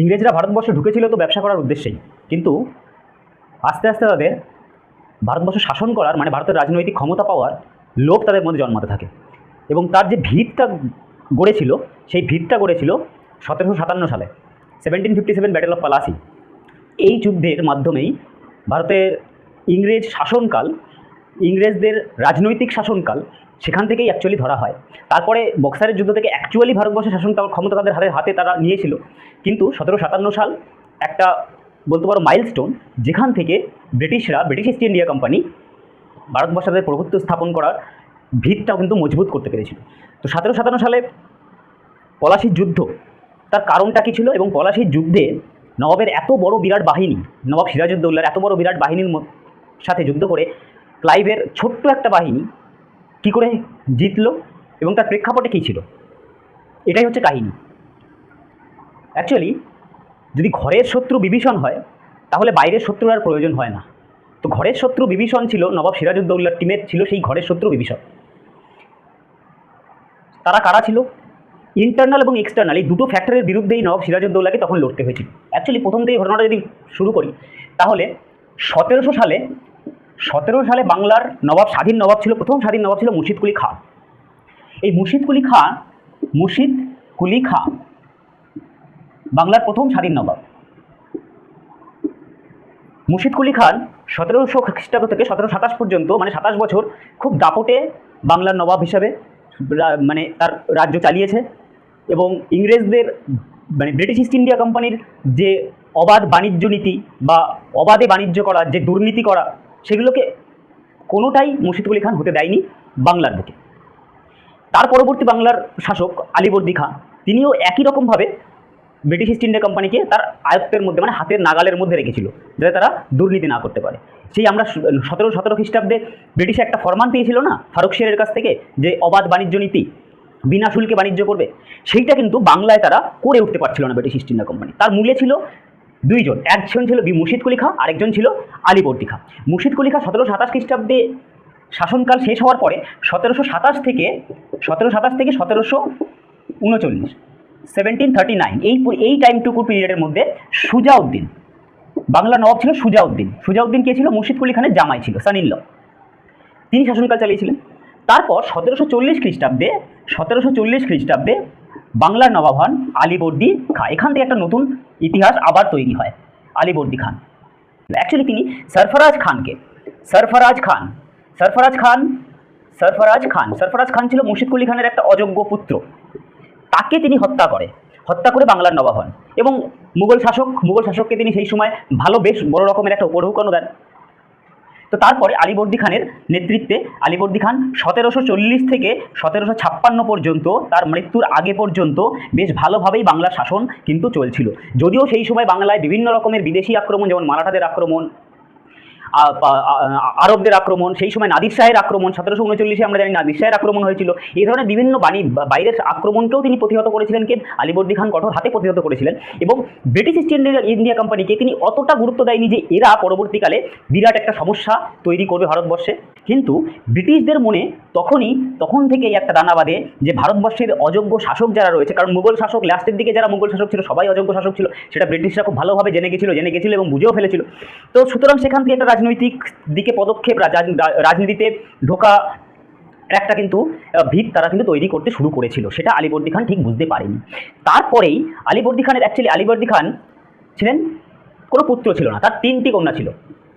ইংরেজরা ভারতবর্ষে ঢুকেছিল তো ব্যবসা করার উদ্দেশ্যেই। কিন্তু আস্তে আস্তে তাদের ভারতবর্ষ শাসন করার মানে ভারতের রাজনৈতিক ক্ষমতা পাওয়ার লোভ তাদের মধ্যে জন্মাতে থাকে। এবং তার যে ভিতটা গড়েছিল, সেই ভিতটা গড়েছিল সতেরোশো সাতান্ন সালে seventeen fifty seven battle of Plassey এই যুদ্ধের মাধ্যমেই ভারতের ইংরেজ শাসনকাল, ইংরেজদের রাজনৈতিক শাসনকাল সেখান থেকেই অ্যাকচুয়ালি ধরা হয়। তারপরে বক্সারের যুদ্ধ থেকে অ্যাকচুয়ালি ভারতবর্ষের শাসন ক্ষমতা তাদের হাতে হাতে তারা নিয়েছিল। কিন্তু সতেরো সাতান্ন সাল একটা বলতে পারো মাইলস্টোন যেখান থেকে ব্রিটিশরা, ব্রিটিশ ইস্ট ইন্ডিয়া কোম্পানি ভারতবর্ষে তাদের প্রভুত্ব স্থাপন করার ভিতটাও কিন্তু মজবুত করতে পেরেছিল। তো সতেরো সাতান্ন সালে পলাশির যুদ্ধ, তার কারণটা কী ছিল এবং পলাশির যুদ্ধে নবাবের এত বড় বিরাট বাহিনী, নবাব সিরাজউদ্দৌলার এত বড় বিরাট বাহিনীর সাথে যুদ্ধ করে ক্লাইভের ছোট্ট একটা বাহিনী কী করে জিতলো এবং তার প্রেক্ষাপটে কী ছিল? এটাই হচ্ছে কাহিনী। অ্যাকচুয়ালি যদি ঘরের শত্রু বিভীষণ হয়, তাহলে বাইরের শত্রুর আর প্রয়োজন হয় না। তো ঘরের শত্রু বিভীষণ ছিল নবাব সিরাজউদ্দৌলার টিমের, ছিল সেই ঘরের শত্রু বিভীষণ। তারা কারা ছিল? ইন্টারনাল এবং এক্সটার্নাল এই দুটো ফ্যাক্টরের বিরুদ্ধেই নবাব সিরাজউদ্দৌলাকে তখন লড়তে হয়েছিল। অ্যাকচুয়ালি প্রথম থেকে ঘটনাটা যদি শুরু করি, তাহলে সতেরোশো সালে সতেরো সালে বাংলার নবাব, স্বাধীন নবাব ছিল, প্রথম স্বাধীন নবাব ছিল মুর্শিদ কুলি খান। এই মুর্শিদ কুলি খান, মুর্শিদ কুলি খান বাংলার প্রথম স্বাধীন নবাব। মুর্শিদ কুলি খান সতেরোশো খ্রিস্টাব্দ থেকে সতেরো সাতাশ পর্যন্ত মানে সাতাশ বছর, খুব দাপটে বাংলার নবাব হিসাবে মানে তার রাজ্য চালিয়েছে এবং ইংরেজদের মানে ব্রিটিশ ইস্ট ইন্ডিয়া কোম্পানির যে অবাধ বাণিজ্য নীতি বা অবাধে বাণিজ্য করা যে দুর্নীতি করা সেগুলোকে কোনোটাই মুর্শিদ কুলি খান হতে দেয়নি বাংলার বুকে। তার পরবর্তী বাংলার শাসক আলীবর্দী খান তিনিও একই রকমভাবে ব্রিটিশ ইস্ট ইন্ডিয়া কোম্পানিকে তার আয়ত্তের মধ্যে মানে হাতের নাগালের মধ্যে রেখেছিল, যাতে তারা দুর্নীতি না করতে পারে। সেই আমরা সতেরো সতেরো খ্রিস্টাব্দে ব্রিটিশ একটা ফরমান পেয়েছিল না, ফারুক শেরের কাছ থেকে, যে অবাধ বাণিজ্য নীতি, বিনা শুল্কে বাণিজ্য করবে, সেইটা কিন্তু বাংলায় তারা করে উঠতে পারছিল না ব্রিটিশ ইস্ট ইন্ডিয়া কোম্পানি তার মূলে ছিল দুইজন। একজন ছিল বি মুর্শিদ কুলি খাঁ আরেকজন ছিল আলীবর্দী খাঁ মুর্শিদ কুলি খাঁ সতেরো সাতাশ খ্রিস্টাব্দে শাসনকাল শেষ হওয়ার পরে সতেরোশো সাতাশ থেকে সতেরো সাতাশ থেকে সতেরোশো উনচল্লিশ সেভেন্টিন থার্টি নাইন এই এই টাইমটুকু পিরিয়ডের মধ্যে সুজাউদ্দিন বাংলা নবাব ছিল সুজাউদ্দিন। সুজাউদ্দিন কে ছিল? মুর্শিদ কুলি খানের জামাই ছিল সানিল্ল তিনি শাসনকাল চালিয়েছিলেন। তারপর সতেরোশো চল্লিশ খ্রিস্টাব্দে, সতেরোশো চল্লিশ খ্রিস্টাব্দে বাংলার নবাব হন আলীবর্দী খাঁ এখান থেকে একটা নতুন ইতিহাস আবার তৈরি হয় আলীবর্দী খান। অ্যাকচুয়ালি তিনি সরফরাজ খানকে, সরফরাজ খান সরফরাজ খান সরফরাজ খান সরফরাজ খান ছিল মুর্শিদ কুলি খানের একটা অযোগ্য পুত্র। তাকে তিনি হত্যা করে হত্যা করে বাংলার নবাব হন এবং মুঘল শাসক, মুঘল শাসককে তিনি সেই সময় ভালো, বেশ বড় রকমের একটা উপঢৌকনও দেন। তো তারপরে আলিবর্দি খানের নেতৃত্বে আলিবর্দী খান সতেরোশো চল্লিশ থেকে সতেরোশো ছাপ্পান্ন পর্যন্ত তার মৃত্যুর আগে পর্যন্ত বেশ ভালোভাবেই বাংলার শাসন কিন্তু চলছিল। যদিও সেই সময় বাংলায় বিভিন্ন রকমের বিদেশি আক্রমণ, যেমন মারাঠাদের আক্রমণ আরবদের আক্রমণ, সেই সময় নাদির শাহের আক্রমণ, সতেরোশো উনচল্লিশে আমরা জানি নাদির শাহের আক্রমণ হয়েছিল। এই ধরনের বিভিন্ন বাণী বাইরের আক্রমণকেও তিনি প্রতিহত করেছিলেন কে? আলীবর্দী খান কঠোর হাতে প্রতিহত করেছিলেন। এবং ব্রিটিশ ইস্ট ইন্ডিয়া ইন্ডিয়া কোম্পানিকে তিনি অতটা গুরুত্ব দেয়নি যে এরা পরবর্তীকালে বিরাট একটা সমস্যা তৈরি করবে ভারতবর্ষে। কিন্তু ব্রিটিশদের মনে তখনই, তখন থেকেই একটা দানা বাঁধে যে ভারতবর্ষের অযোগ্য শাসক যারা রয়েছে, কারণ মুঘল শাসক লাস্টের দিকে যারা মুঘল শাসক ছিল, সবাই অযোগ্য শাসক ছিল। সেটা ব্রিটিশরা খুব ভালোভাবে জেনে গেছিল জেনে গেছিল এবং বুঝেও ফেলেছিল। তো সুতরাং সেখান থেকে একটা রাজনৈতিক দিকে পদক্ষেপ রাজনীতিতে ঢোকা একটা কিন্তু ভিত তারা কিন্তু তৈরি করতে শুরু করেছিল। সেটা আলীবর্দী খান ঠিক বুঝতে পারেনি। তারপরেই আলীবর্দী খানের অ্যাকচুয়ালি আলীবর্দী খান ছিলেন, কোনো পুত্র ছিল না, তার তিনটি কন্যা ছিল।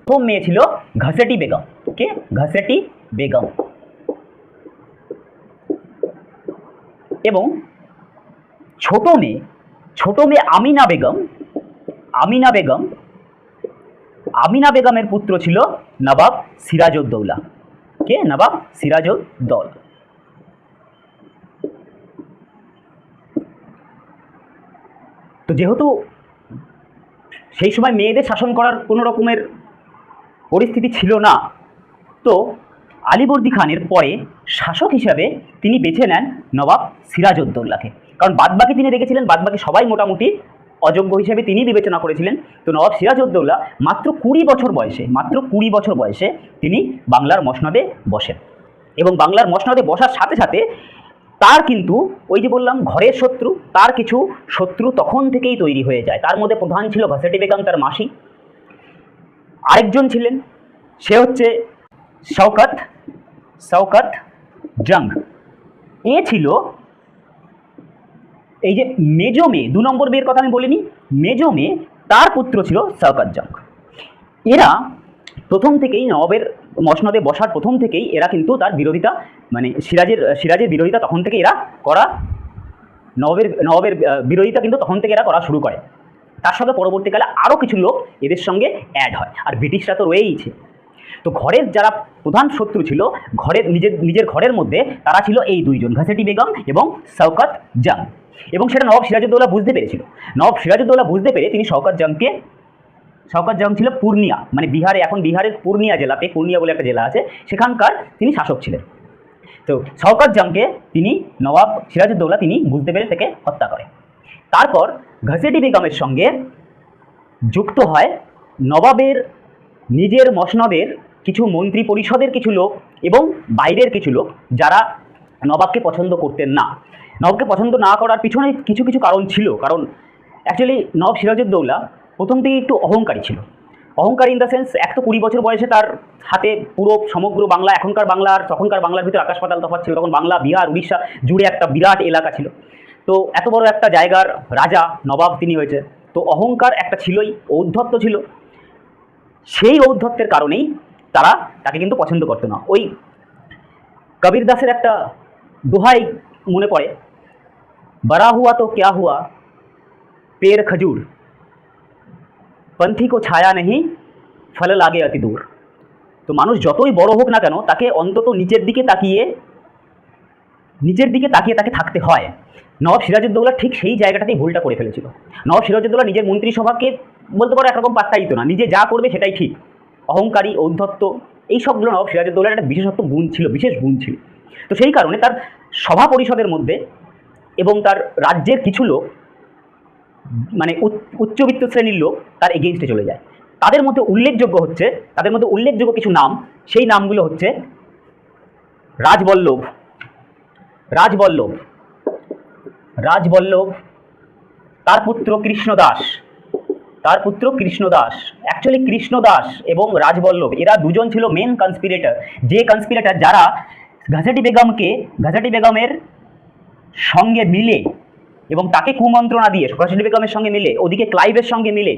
প্রথম মেয়ে ছিল ঘাসেটি বেগম কে ঘাসেটি বেগম। এবং ছোট মেয়ে ছোট মেয়ে আমিনা বেগম আমিনা বেগম আমিনা বেগমের পুত্র ছিল নবাব সিরাজউদ্দৌলা। কে? নবাব সিরাজউদ্দৌলা। তো যেহেতু সেই সময় মেয়েদের শাসন করার কোনো রকমের পরিস্থিতি ছিল না, তো আলীবর্দী খানের পরে শাসক হিসাবে তিনি বেছে নেন নবাব সিরাজউদ্দৌলাকে। কারণ বাদবাকি তিনি দেখেছিলেন, বাদবাকি সবাই মোটামুটি অযোগ্য হিসেবে তিনি বিবেচনা করেছিলেন। তো নবাব সিরাজউদ্দৌলা মাত্র কুড়ি বছর বয়সে, মাত্র কুড়ি বছর বয়সে তিনি বাংলার মসনদে বসেন। এবং বাংলার মসনদে বসার সাথে সাথে তার কিন্তু ওই যে বললাম ঘরের শত্রু, তার কিছু শত্রু তখন থেকেই তৈরি হয়ে যায়। তার মধ্যে প্রধান ছিল ঘসেটি বেগম, তার মাসি। আরেকজন ছিলেন, সে হচ্ছে শওকত শওকত জং। এ ছিল এই যে মেজো মেয়ে, দু নম্বর মেয়ের কথা আমি বলিনি, মেজো মেয়ে তার পুত্র ছিল শওকত জং এরা প্রথম থেকেই নবাবের মসনদে বসার প্রথম থেকেই এরা কিন্তু তার বিরোধিতা মানে সিরাজের সিরাজের বিরোধিতা তখন থেকে এরা করা, নবাবের নবাবের বিরোধিতা কিন্তু তখন থেকে এরা করা শুরু করে। তার সঙ্গে পরবর্তীকালে আরও কিছু লোক এদের সঙ্গে অ্যাড হয়, আর ব্রিটিশরা তো রয়েইছে। তো ঘরের যারা প্রধান শত্রু ছিল, ঘরের, নিজের নিজের ঘরের মধ্যে তারা ছিল এই দুইজন, ঘাসেটি বেগম এবং শওকত জাং এবং সেটা নবাব সিরাজউদ্দৌলা বুঝতে পেরেছিল। নবাব সিরাজউদ্দৌলা বুঝতে পেরে তিনি শওকত জংকে, শওকত জং ছিল পূর্ণিয়া মানে বিহারে, এখন বিহারের পূর্ণিয়া জেলাতে, পূর্ণিয়া বলে একটা জেলা আছে, সেখানকার তিনি শাসক ছিলেন। তো শওকত জংকে তিনি, নবাব সিরাজউদ্দৌলা তিনি বুঝতে পেরে তাকে হত্যা করে। তারপর ঘসেটি বেগমের সঙ্গে যুক্ত হয় নবাবের নিজের মসনদের কিছু মন্ত্রী পরিষদের কিছু লোক এবং বাইরের কিছু লোক যারা নবাবকে পছন্দ করতেন না। নবাবকে পছন্দ না করার পিছনে কিছু কিছু কারণ ছিল। কারণ অ্যাকচুয়ালি নব সিরাজউদ্দৌলা প্রথম থেকে একটু অহংকারী ছিল। অহংকারী ইন দ্য সেন্স এক তো কুড়ি বছর বয়সে তার হাতে পুরো সমগ্র বাংলা, এখনকার বাংলা আর তখনকার বাংলার ভিতরে আকাশ পাতাল তফাৎ ছিল। তখন বাংলা, বিহার, উড়িষ্যা জুড়ে একটা বিরাট এলাকা ছিল। তো এত বড় একটা জায়গার রাজা নবাব তিনি হয়েছে। তো অহংকার একটা ছিলই, ঔদ্ধত্য ছিল। সেই ঔদ্ধত্যের কারণেই তারা তাকে কিন্তু পছন্দ করতো না। ওই কবির দাসের একটা দোহাই মনে পড়ে। বড়া হুয়া তো ক্যা হুয়া পের খজুর পন্থী কো ছায়া নেই ফল লাগে অতি দূর তো মানুষ যতই বড় হোক না কেন তাকে অন্তত নিচের দিকে তাকিয়ে নিচের দিকে তাকিয়ে তাকে থাকতে হয় নবাব সিরাজউদ্দৌলা ঠিক সেই জায়গাটাতেই ভুলটা করে ফেলেছিল। নবাব সিরাজউদ্দৌলা নিজের মন্ত্রিসভাকে বলতে পারো একরকম পাত্তাই দিত না। নিজে যা করবে সেটাই ঠিক। অহংকারী, ঔদ্ধত্য এই সবগুলো নবাব সিরাজউদ্দৌলার একটা বিশেষত্ব গুণ ছিল, বিশেষ গুণ ছিল। তো সেই কারণে তার সভা পরিষদের মধ্যে এবং তার রাজ্যের কিছু লোক মানে উচ্চ- উচ্চবিত্ত শ্রেণির লোক, তার এগেনস্টে চলে যায়। তাদের মধ্যে উল্লেখযোগ্য হচ্ছে, তাদের মধ্যে উল্লেখযোগ্য কিছু নাম, সেই নামগুলো হচ্ছে রাজবল্লভ। রাজবল্লভ। রাজবল্লভ, তার পুত্র কৃষ্ণদাস তার পুত্র কৃষ্ণদাস অ্যাকচুয়ালি কৃষ্ণদাস এবং রাজবল্লভ, এরা দুজন ছিল মেন কনস্পিরেটর যে কনস্পিরেটর যারা ঘাসাটি বেগমকে ঘাসাটি বেগমের সঙ্গে মিলে এবং তাকে কুমন্ত্রণা দিয়ে ঘাসাটি বেগমের সঙ্গে মিলে, ওদিকে ক্লাইভের সঙ্গে মিলে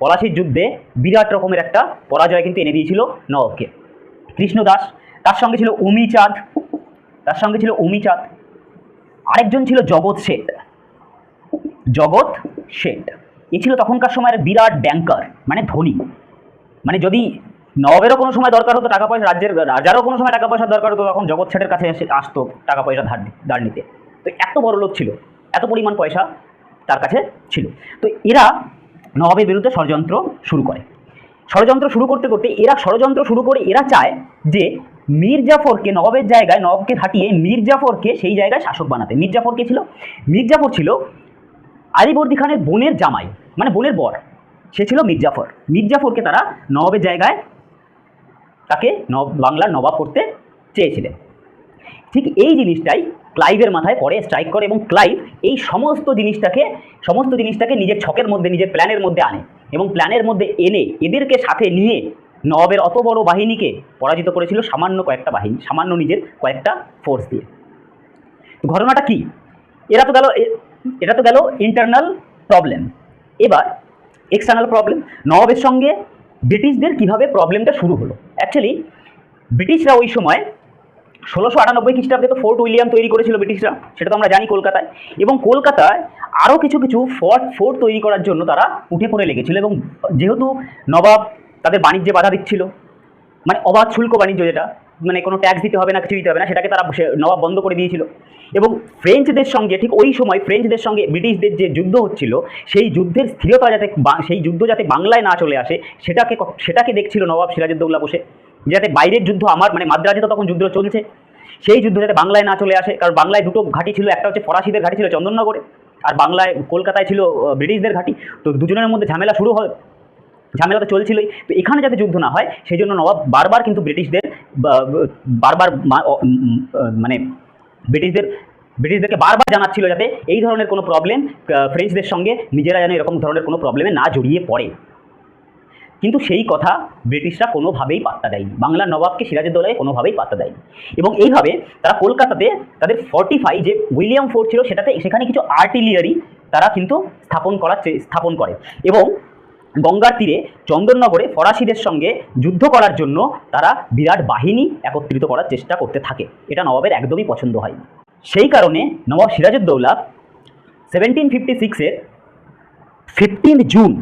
পলাশির যুদ্ধে বিরাট রকমের একটা পরাজয় কিন্তু এনে দিয়েছিল নবাবকে। কৃষ্ণদাস তার সঙ্গে ছিল উমি চাঁদ তার সঙ্গে ছিল উমি চাঁদ আরেকজন ছিল জগৎ শেঠ জগৎ শেঠ এ ছিল তখনকার সময়ের বিরাট ব্যাংকার মানে ধনী। মানে যদি নবাবেরও কোনো সময় দরকার হতো টাকা পয়সা, রাজ্যের রাজারও কোনো সময় টাকা পয়সার দরকার হতো, তখন জগৎ শেঠের কাছে আসতো টাকা পয়সা ধার ধার নিতে। তো এত বড় লোক ছিল, এত পরিমাণ পয়সা তার কাছে ছিল। তো এরা নবাবের বিরুদ্ধে ষড়যন্ত্র শুরু করে। ষড়যন্ত্র শুরু করতে করতে এরা ষড়যন্ত্র শুরু করে এরা চায় যে মীর জাফরকে নবাবের জায়গায়, নবাবকে হাঁটিয়ে মীর জাফরকে সেই জায়গায় শাসক বানাতে। মীর জাফর কে ছিল? মীর জাফর ছিল আলিবর্দি খানের বোনের জামাই মানে বোনের বর। সে ছিল মির্জাফর। মির্জাফরকে তারা নবাবের জায়গায় তাকে বাংলার নবাব করতে চেয়েছিলেন। ঠিক এই জিনিসটাই ক্লাইভের মাথায় পরে স্ট্রাইক করে এবং ক্লাইভ এই সমস্ত জিনিসটাকে সমস্ত জিনিসটাকে নিজের ছকের মধ্যে, নিজের প্ল্যানের মধ্যে আনে এবং প্ল্যানের মধ্যে এনে এদেরকে সাথে নিয়ে নবাবের অত বড় বাহিনীকে পরাজিত করেছিল সামান্য কয়েকটা বাহিনী, সামান্য নিজের কয়েকটা ফোর্স দিয়ে। ঘটনাটা কি? এরা তো গেল এটা তো গেল ইন্টারনাল প্রবলেম এবার এক্সটার্নাল প্রবলেম নবাবের সঙ্গে ব্রিটিশদের কীভাবে প্রবলেমটা শুরু হলো? অ্যাকচুয়ালি ব্রিটিশরা ওই সময় ষোলোশো আটানব্বই খ্রিস্টাব্দে তো ফোর্ট উইলিয়াম তৈরি করেছিল ব্রিটিশরা, সেটা তো আমরা জানি কলকাতায়। এবং কলকাতায় আরও কিছু কিছু ফোর্ট ফোর্ট তৈরি করার জন্য তারা উঠে পড়ে লেগেছিল এবং যেহেতু নবাব তাদের বাণিজ্যে বাধা দিচ্ছিল মানে অবাধ শুল্ক বাণিজ্য যেটা মানে কোনো ট্যাক্স দিতে হবে না, কিছু দিতে হবে না, সেটাকে তারা নবাব বন্ধ করে দিয়েছিল। এবং ফ্রেঞ্চদের সঙ্গে ঠিক ওই সময় ফ্রেঞ্চদের সঙ্গে ব্রিটিশদের যে যুদ্ধ হচ্ছিল, সেই যুদ্ধের স্থিরতা যাতে সেই যুদ্ধ যাতে বাংলায় না চলে আসে, সেটাকে সেটাকে দেখছিল নবাব সিরাজউদ্দৌলা বসে। যাতে বাইরের যুদ্ধ আমার মানে মাদ্রাজে তো তখন যুদ্ধ চলছে, সেই যুদ্ধ যাতে বাংলায় না চলে আসে, কারণ বাংলায় দুটো ঘাঁটি ছিল, একটা হচ্ছে ফরাসিদের ঘাঁটি ছিল চন্দননগরে, আর বাংলায় কলকাতায় ছিল ব্রিটিশদের ঘাঁটি। তো দুজনের মধ্যে ঝামেলা শুরু হয়, ঝামেলা তো চলছিলই। তো এখানে যাতে যুদ্ধ না হয় সেই জন্য নবাব বারবার কিন্তু ব্রিটিশদের বারবার মানে ব্রিটিশদের, ব্রিটিশদেরকে বারবার জানাচ্ছিল যাতে এই ধরনের কোনো প্রবলেম ফ্রেঞ্চদের সঙ্গে নিজেরা যেন এরকম ধরনের কোনো প্রবলেমে না জড়িয়ে পড়ে। কিন্তু সেই কথা ব্রিটিশরা কোনোভাবেই পাত্তা দেয়নি। বাংলার নবাবকে সিরাজউদ্দৌলায় কোনোভাবেই পাত্তা দেয়নি। এবং এইভাবে তারা কলকাতাতে তাদের ফর্টিফাই যে উইলিয়াম ফোর্ট ছিল, সেটাতে সেখানে কিছু আর্টিলিয়ারি তারা কিন্তু স্থাপন করার স্থাপন করে। এবং গঙ্গার তীরে চন্দননগরে ফরাসিদের সঙ্গে যুদ্ধ করার জন্য তারা বিরাট বাহিনী একত্রিত করার চেষ্টা করতে থাকে। এটা নবাবের একদমই পছন্দ হয় সেই কারণে নবাব সিরাজউদ্দৌলা সেভেন্টিন ফিফটি সিক্সের ফিফটিন জুন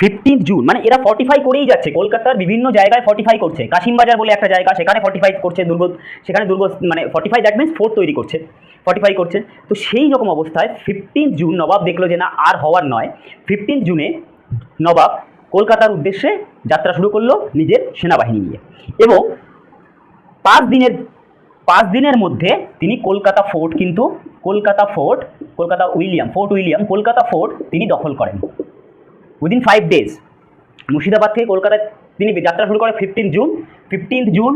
ফিফটিন্থ জুন মানে এরা ফর্টিফাই করেই যাচ্ছে। কলকাতার বিভিন্ন জায়গায় ফর্টিফাই করছে। কাশিমবাজার বলে একটা জায়গা, সেখানে ফর্টিফাই করছে দুর্গ, সেখানে দুর্গ মানে ফর্টিফাই দ্যাট মিনস ফোর্ট তৈরি করছে। ফর্টিফাই করছে। তো সেই রকম অবস্থায় ফিফটিন্থ জুন নবাব দেখল যে না, আর হওয়ার নয়। ফিফটিন্থ জুনে নবাব কলকাতার উদ্দেশ্যে যাত্রা শুরু করল নিজের সেনাবাহিনী নিয়ে। এবং পাঁচ দিনের পাঁচ দিনের মধ্যে তিনি কলকাতা ফোর্ট কিন্তু, Kolkata fort, Kolkata William, fort William, Kolkata fort তিনি দখল করেন। উইদিন ফাইভ ডেজ মুর্শিদাবাদ থেকে কলকাতায় তিনি যাত্রা শুরু করেন fifteen June fifteenth June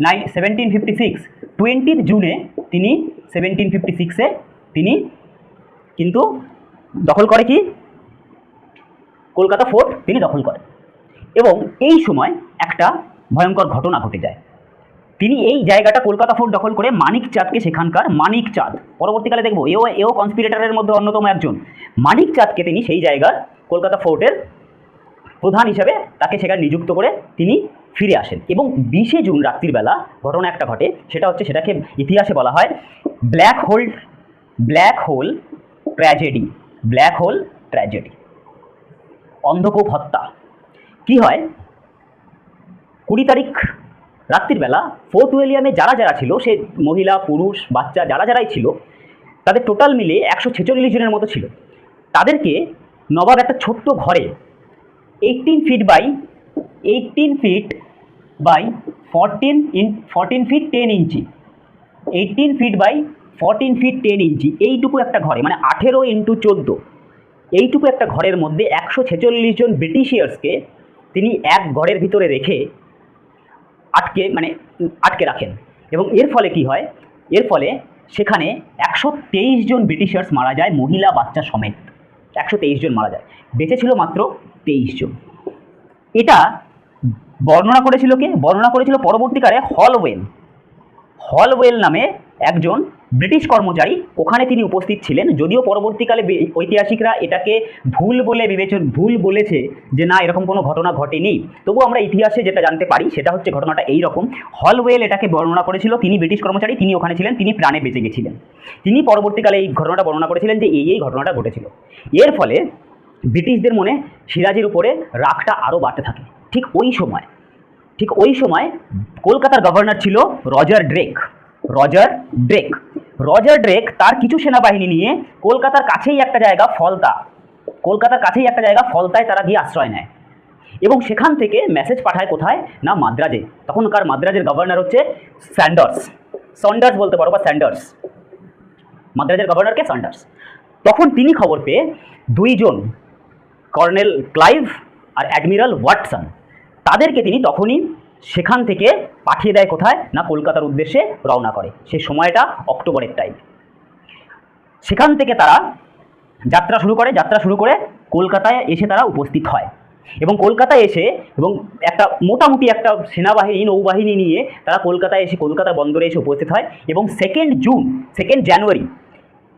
nine seventeen fifty six twentieth জুনে তিনি সেভেন্টিন ফিফটি সিক্সে তিনি কিন্তু দখল করে কি? কলকাতা ফোর্ট তিনি দখল করেন। এবং এই সময় একটা ভয়ঙ্কর ঘটনা ঘটে যায়। তিনি এই জায়গাটা কলকাতা ফোর্ট দখল করে মানিক চাঁদকে সেখানকার মানিক চাঁদ। পরবর্তীকালে দেখব, এও এও কনস্পিরেটারের মধ্যে অন্যতম একজন। মানিক চাঁদকে তিনি সেই জায়গার কলকাতা ফোর্টের প্রধান হিসেবে তাকে সেখানে নিযুক্ত করে তিনি ফিরে আসেন। এবং বিশে জুন রাত্রিবেলা ঘটনা একটা ঘটে, সেটা হচ্ছে সেটাকে ইতিহাসে বলা হয় black hole black hole tragedy, black hole tragedy. অন্ধকূপ হত্যা। কি হয়? কুড়ি তারিখ রাত্রিবেলা ফোর্ট উইলিয়ামে যারা যারা ছিল, সে মহিলা, পুরুষ, বাচ্চা যারা যারাই ছিল, তাদের টোটাল মিলে একশো ছেচল্লিশ জনের মতো ছিল। তাদেরকে নবাব একটা ছোট্ট ঘরে eighteen feet by eighteen feet by fourteen in fourteen feet ten inch eighteen feet by fourteen feet ten inch এইটুকু একটা ঘরে মানে আঠেরো ইন্টু চোদ্দ। এইটুকু একটা ঘরের মধ্যে একশো ছেচল্লিশ জন ব্রিটিশিয়ার্সকে তিনি এক ঘরের ভিতরে রেখে আটকে মানে আটকে রাখেন। এবং এর ফলে কি হয়? এর ফলে সেখানে একশো তেইশ জন ব্রিটিশার্স মারা যায়, মহিলা, বাচ্চা সমেত। একশো তেইশ জন মারা যায়। বেঁচে ছিল মাত্র তেইশ জন। এটা বর্ণনা করেছিল কে? বর্ণনা করেছিল পরবর্তীকালে হলওয়েল। হলওয়েল নামে একজন ব্রিটিশ কর্মচারী, ওখানে তিনি উপস্থিত ছিলেন। যদিও পরবর্তীকালে ঐতিহাসিকরা এটাকে ভুল বলে বিবেচন ভুল বলেছে যে না, এরকম কোনো ঘটনা ঘটেনি। তবু আমরা ইতিহাসে যেটা জানতে পারি, সেটা হচ্ছে ঘটনাটা এই রকম হলওয়েল এটাকে বর্ণনা করেছিল, তিনি ব্রিটিশ কর্মচারী, তিনি ওখানে ছিলেন, তিনি প্রাণে বেঁচে গেছিলেন। তিনি পরবর্তীকালে এই ঘটনাটা বর্ণনা করেছিলেন যে এই এই ঘটনাটা ঘটেছিল। এর ফলে ব্রিটিশদের মনে সিরাজের উপরে রাগটা আরও বাড়তে থাকে। ঠিক ওই সময়, ঠিক ওই সময় কলকাতার গভর্নর ছিল Roger Drake. Roger Drake. Roger Drake তার কিছু সেনাবাহিনী নিয়ে কলকাতার কাছেই একটা জায়গা ফলতা। কলকাতার কাছেই একটা জায়গা ফলতায় তারা গিয়ে আশ্রয় নেয়। এবং সেখান থেকে মেসেজ পাঠায় কোথায়? না, মাদ্রাজে। তখনকার মাদ্রাজের গভর্নর হচ্ছে স্যান্ডার্স সন্ডার্স বলতে পারো বা স্যান্ডার্স মাদ্রাজের গভর্নরকে সন্ডার্স তখন তিনি খবর পেয়ে দুইজন কর্নেল ক্লাইভ আর অ্যাডমিরাল ওয়াটসন তাদেরকে তিনি তখনই সেখান থেকে পাঠিয়ে দেয় কোথায়? না কলকাতার উদ্দেশ্যে রওনা করে। সেই সময়টা অক্টোবরের টাইম সেখান থেকে তারা যাত্রা শুরু করে, যাত্রা শুরু করে কলকাতায় এসে তারা উপস্থিত হয়। এবং কলকাতায় এসে এবং একটা মোটামুটি একটা সেনাবাহিনী, নৌবাহিনী নিয়ে তারা কলকাতায় এসে কলকাতা বন্দরে এসে উপস্থিত হয় এবং সেকেন্ড জুন সেকেন্ড জানুয়ারি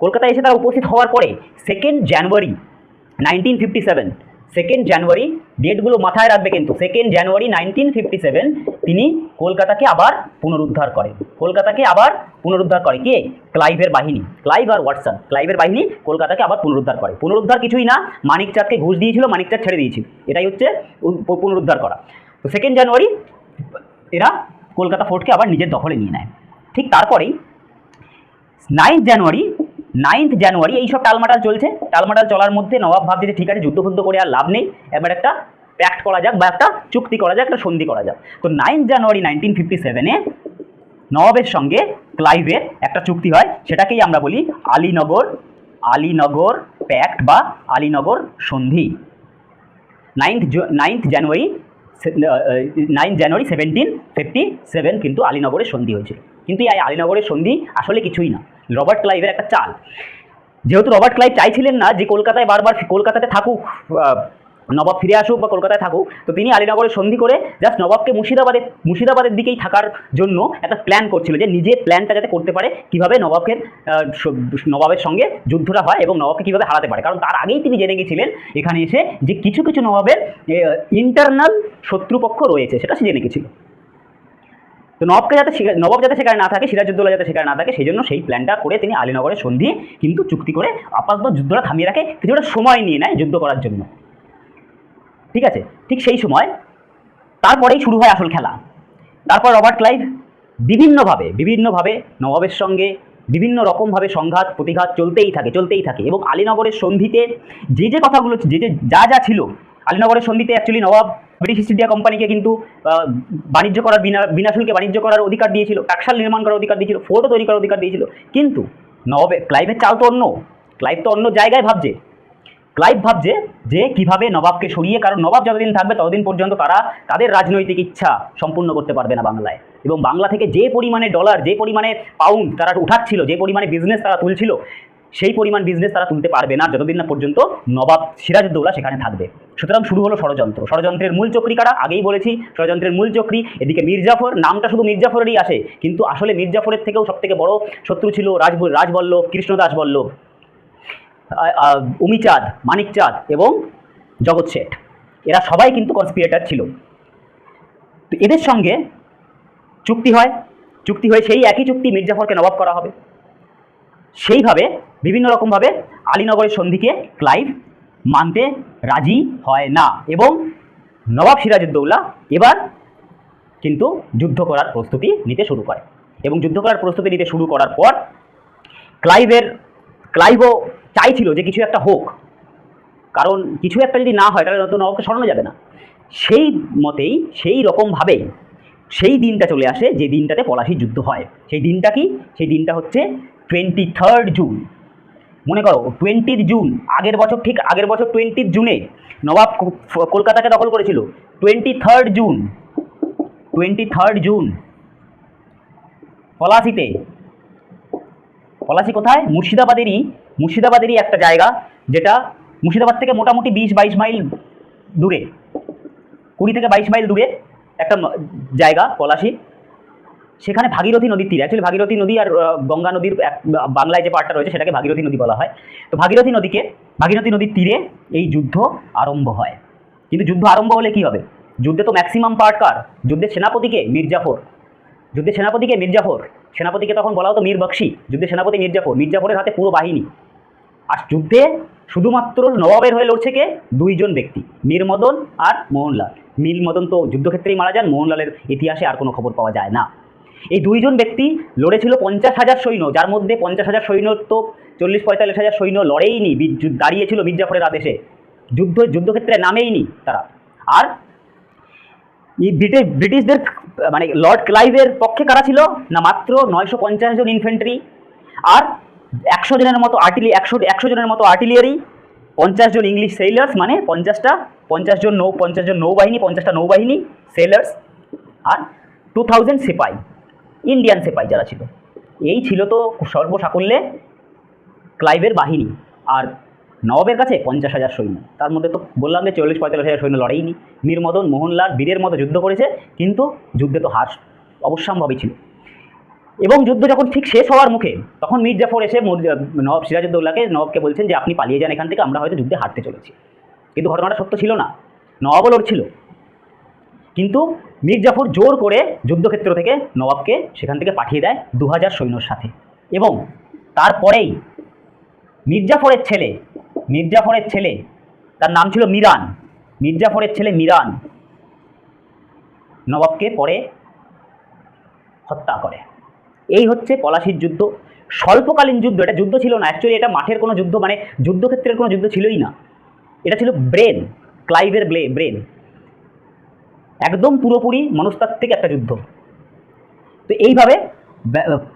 কলকাতায় এসে তারা উপস্থিত হওয়ার পরে second January nineteen fifty seven second January ডেটগুলো মাথায় রাখবে কিন্তু। Second January nineteen fifty seven তিনি কলকাতাকে আবার পুনরুদ্ধার করেন। কলকাতাকে আবার পুনরুদ্ধার করে কে? ক্লাইভের বাহিনী। ক্লাইভ আর ওয়াটসন। ক্লাইভের বাহিনী কলকাতাকে আবার পুনরুদ্ধার করে। পুনরুদ্ধার কিছুই না, মানিক চাঁদকে ঘুষ দিয়েছিল, মানিক চাঁদ ছেড়ে দিয়েছিল। এটাই হচ্ছে পুনরুদ্ধার করা। তো সেকেন্ড জানুয়ারি এরা কলকাতা ফোর্টকে আবার নিজের দখলে নিয়ে নেয়। ঠিক তারপরেই নাইন্থ জানুয়ারি নাইন্থ জানুয়ারি এইসব টালমাটাল চলছে। টালমাটাল চলার মধ্যে নবাব ভাবছে যে ঠিক আছে যুদ্ধফুদ্ধ করে আর লাভ নেই। এবার একটা প্যাক্ট করা যাক বা একটা চুক্তি করা যাক, একটা সন্ধি করা যাক। তো নাইন্থ জানুয়ারি নাইনটিন ফিফটি সেভেনে নবাবের সঙ্গে ক্লাইভের একটা চুক্তি হয়। সেটাকেই আমরা বলি আলীনগর আলীনগর প্যাক্ট বা আলীনগর সন্ধি। Ninth ninth January ninth January seventeen fifty seven কিন্তু আলীনগরের সন্ধি হয়েছিল। কিন্তু এই আলীনগরের সন্ধি আসলে কিছুই না। রবার্ট ক্লাইভের একটা চাল। যেহেতু রবার্ট ক্লাইভ চাইছিলেন না যে কলকাতায় বারবার কলকাতাতে থাকুক নবাব ফিরে আসুক বা কলকাতায় থাকুক, তো তিনি আলীনগরে সন্ধি করে জাস্ট নবাবকে মুর্শিদাবাদে, মুর্শিদাবাদের দিকেই থাকার জন্য একটা প্ল্যান করছিল যে নিজের প্ল্যানটা যাতে করতে পারে কীভাবে নবাবকে নবাবের সঙ্গে যুদ্ধটা হয় এবং নবাবকে কীভাবে হারাতে পারে। কারণ তার আগেই তিনি জেনে গেছিলেন এখানে এসে যে কিছু কিছু নবাবের ইন্টারনাল শত্রুপক্ষ রয়েছে, সেটা সে জেনে গেছিল। তো নবাবকে যাতে নবাব যাতে সেখানে না থাকে, সিরাজউদ্দৌলা যাতে সেখানে না থাকে, সেই জন্য সেই প্ল্যানটা করে তিনি আলীনগরের সন্ধি কিন্তু চুক্তি করে আপাতত যুদ্ধটা থামিয়ে রাখে। কিছুটা সময় নিয়ে নেয় যুদ্ধ করার জন্য। ঠিক আছে? ঠিক সেই সময় তারপরেই শুরু হয় আসল খেলা। তারপর রবার্ট ক্লাইভ বিভিন্নভাবে বিভিন্নভাবে নবাবের সঙ্গে বিভিন্ন রকমভাবে সংঘাত, প্রতিঘাত চলতেই থাকে চলতেই থাকে এবং আলীনগরের সন্ধিতে যে যে কথাগুলো, যে যে যা যা ছিল, আলীনগরের সন্ধিতে অ্যাকচুয়ালি নবাব ব্রিটিশ ইস্ট ইন্ডিয়া কোম্পানিকে কিন্তু বাণিজ্য করার বিনা বিনা শুল্কে বাণিজ্য করার অধিকার দিয়েছিল টাকশাল নির্মাণ করার অধিকার দিয়েছিল ফোর্টও তৈরি করার অধিকার দিয়েছিল। কিন্তু নবাবে, ক্লাইভের চাল তো অন্য, ক্লাইভ তো অন্য জায়গায় ভাবছে। ক্লাইভ ভাবছে যে কীভাবে নবাবকে সরিয়ে, কারণ নবাব যতদিন থাকবে ততদিন পর্যন্ত তারা তাদের রাজনৈতিক ইচ্ছা সম্পূর্ণ করতে পারবে না বাংলায়। এবং বাংলা থেকে যে পরিমাণে ডলার যে পরিমাণে পাউন্ড তারা উঠাচ্ছিল, যে পরিমাণে বিজনেস তারা তুলছিল সেই পরিমাণ বিজনেস তারা তুলতে পারবে না যতদিন না পর্যন্ত নবাব সিরাজউদ্দৌলা সেখানে থাকবে। সুতরাং শুরু হলো ষড়যন্ত্র। ষড়যন্ত্রের মূল চক্রী কারা? আগেই বলেছি, ষড়যন্ত্রের মূল চক্রী এদিকে মির্জাফর। নামটা শুধু মির্জাফরেরই আসে, কিন্তু আসলে মির্জাফরের থেকেও সবথেকে বড় শত্রু ছিল রাজ রাজবল্লভ, কৃষ্ণদাস বল্লভ। উমিচাঁদ, মানিকচাঁদ এবং জগৎ শেঠ। এরা সবাই কিন্তু কনস্পিরেটার ছিল। তো এদের সঙ্গে চুক্তি হয়। চুক্তি হয়ে সেই একই চুক্তি মির্জাফরকে নবাব করা হবে। সেইভাবে বিভিন্ন রকমভাবে আলীনগরের সন্ধিকে ক্লাইভ মানতে রাজি হয় না এবং নবাব সিরাজউদ্দৌলা এবার কিন্তু যুদ্ধ করার প্রস্তুতি নিতে শুরু করে এবং যুদ্ধ করার প্রস্তুতি নিতে শুরু করার পর ক্লাইভের, ক্লাইভও চাইছিল যে কিছু একটা হোক। কারণ কিছু একটা যদি না হয় তাহলে নতুন নবাবকে সরানো যাবে না। সেই মতেই, সেই রকমভাবেই সেই দিনটা চলে আসে যে দিনটাতে পলাশির যুদ্ধ হয়। সেই দিনটা কি? সেই দিনটা হচ্ছে টোয়েন্টি থার্ড জুন মনে করো টোয়েন্টির জুন আগের বছর ঠিক আগের বছর টোয়েন্টির জুনে নবাব কলকাতাকে দখল করেছিল। Twenty third June twenty third June পলাশিতে, Palashi কোথায়? মুর্শিদাবাদেরই মুর্শিদাবাদেরই একটা জায়গা যেটা মুর্শিদাবাদ থেকে মোটামুটি বিশ বাইশ মাইল দূরে, কুড়ি থেকে বাইশ মাইল দূরে একটা জায়গা, পলাশি। সেখানে ভাগীরথী নদীর তীরে অ্যাকচুয়ালি ভাগীরথী নদী আর গঙ্গা নদীর বাংলায় যে পার্টটা রয়েছে সেটাকে ভাগীরথী নদী বলা হয়। তো ভাগীরথী নদীকে, ভাগীরথী নদীর তীরে এই যুদ্ধ আরম্ভ হয়। কিন্তু যুদ্ধ আরম্ভ হলে কি হবে? যুদ্ধে তো ম্যাক্সিমাম পার্ট কার? যুদ্ধের সেনাপতিকে মির্জাফর। যুদ্ধের সেনাপতিকে মির্জাফর। সেনাপতিকে তখন বলা হতো মীর বক্সি। যুদ্ধের সেনাপতি মির্জাফর। মির্জাফরের হাতে পুরো বাহিনী। আর যুদ্ধে শুধুমাত্র নবাবের হয়ে লড়ছে কে? দুইজন ব্যক্তি, মীর মদন আর মোহনলাল। মীর মদন তো যুদ্ধক্ষেত্রেই মারা যান, মোহনলালের ইতিহাসে আর কোনো খবর পাওয়া যায় না। এই দুইজন ব্যক্তি লড়েছিল পঞ্চাশ হাজার সৈন্য, যার মধ্যে পঞ্চাশ হাজার সৈন্য তো চল্লিশ পঁয়তাল্লিশ হাজার সৈন্য লড়েইনি দাঁড়িয়েছিল মির্জাফরের আদেশে। যুদ্ধ, যুদ্ধক্ষেত্রে নামেইনি তারা। আর এই ব্রিটিশ ব্রিটিশদের মানে লর্ড ক্লাইভের পক্ষে কারা ছিল? না মাত্র নয়শো পঞ্চাশ জন ইনফেন্ট্রি আর একশো জনের মতো আর্টিলি একশো একশো জনের মতো আর্টিলিয়ারি পঞ্চাশ জন ইংলিশ সেলার্স মানে পঞ্চাশটা, পঞ্চাশ জন নৌ, পঞ্চাশ জন নৌবাহিনী, পঞ্চাশটা নৌবাহিনী সেলার্স আর টু থাউজেন্ড সিপাই। ইন্ডিয়ান সিপাই যারা ছিল। এই ছিল তো সর্বসাকল্যে ক্লাইভের বাহিনী। আর নবাবের কাছে পঞ্চাশ হাজার সৈন্য। তার মধ্যে তো বললাম যে চল্লিশ পঁয়তাল্লিশ হাজার সৈন্য লড়াইনি। মীর মদন মোহনলাল, বীরের মতো যুদ্ধ করেছে, কিন্তু যুদ্ধে তো হার অবশ্যম্ভাবী ছিল। এবং যুদ্ধ যখন ঠিক শেষ হওয়ার মুখে, তখন মীর জাফর এসে নবাব সিরাজউদ্দৌলাকে, নবাবকে বলছেন যে, আপনি পালিয়ে যান এখান থেকে, আমরা হয়তো যুদ্ধে হারতে চলেছি। কিন্তু ঘটনাটা সত্য ছিল না। নবাবও লড়ছিল। কিন্তু মীর জাফর জোর করে যুদ্ধক্ষেত্র থেকে নবাবকে সেখান থেকে পাঠিয়ে দেয় দু হাজার সৈন্যর সাথে। এবং তারপরেই মির্জাফরের ছেলে মির্জাফরের ছেলে, তার নাম ছিল মিরান। মির্জাফরের ছেলে মিরান নবাবকে পরে হত্যা করে। এই হচ্ছে পলাশির যুদ্ধ। স্বল্পকালীন যুদ্ধ, এটা যুদ্ধ ছিল না অ্যাকচুয়ালি এটা মাঠের কোনো যুদ্ধ মানে যুদ্ধক্ষেত্রের কোনো যুদ্ধ ছিলই না। এটা ছিল ব্রেন, ক্লাইভের ব্লে, ব্রেন। একদম পুরোপুরি মনস্তাত্ত্বিক একটা যুদ্ধ। তো এইভাবে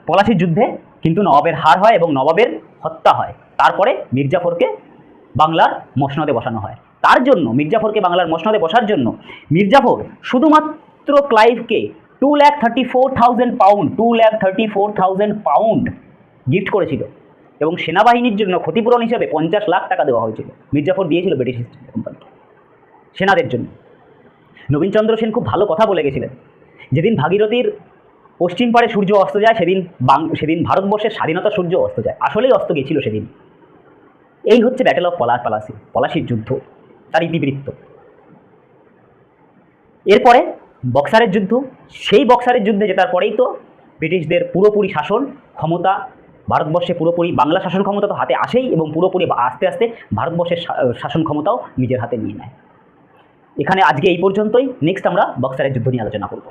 পলাশির যুদ্ধে কিন্তু নবাবের হার হয় এবং নবাবের হত্যা হয়। তারপরে মির্জাফরকে বাংলার মসনদে বসানো হয়। তার জন্য, মির্জাফরকে বাংলার মসনদে বসার জন্য মির্জাফর শুধুমাত্র ক্লাইভকে two lakh thirty four thousand pound two lakh thirty four thousand pound gift করেছিল এবং সেনাবাহিনীর জন্য ক্ষতিপূরণ হিসেবে পঞ্চাশ লাখ টাকা দেওয়া হয়েছিল। মির্জাফর দিয়েছিল ব্রিটিশ ইস্ট কোম্পানিকে সেনাদের জন্য। নবীনচন্দ্র সেন খুব ভালো কথা বলে গেছিলেন। যেদিন ভাগীরথীর পশ্চিম পাড়ে সূর্য অস্ত যায়, সেদিন সেদিন ভারতবর্ষের স্বাধীনতা সূর্য অস্ত যায়। আসলেই অস্ত গেছিল সেদিন। এই হচ্ছে ব্যাটেল অফ পলা পলাশি পলাশির যুদ্ধ, তার ইতিবৃত্ত। এরপরে বক্সারের যুদ্ধ, সেই বক্সারের যুদ্ধে জেতার পরেই তো ব্রিটিশদের পুরোপুরি শাসন ক্ষমতা, ভারতবর্ষে পুরোপুরি, বাংলা শাসন ক্ষমতা তো হাতে আসেই এবং পুরোপুরি আস্তে আস্তে ভারতবর্ষের শাসন ক্ষমতাও নিজের হাতে নিয়ে নেয়। এখানে আজকে এই পর্যন্তই। নেক্সট আমরা বক্সারের যুদ্ধ নিয়ে আলোচনা করব।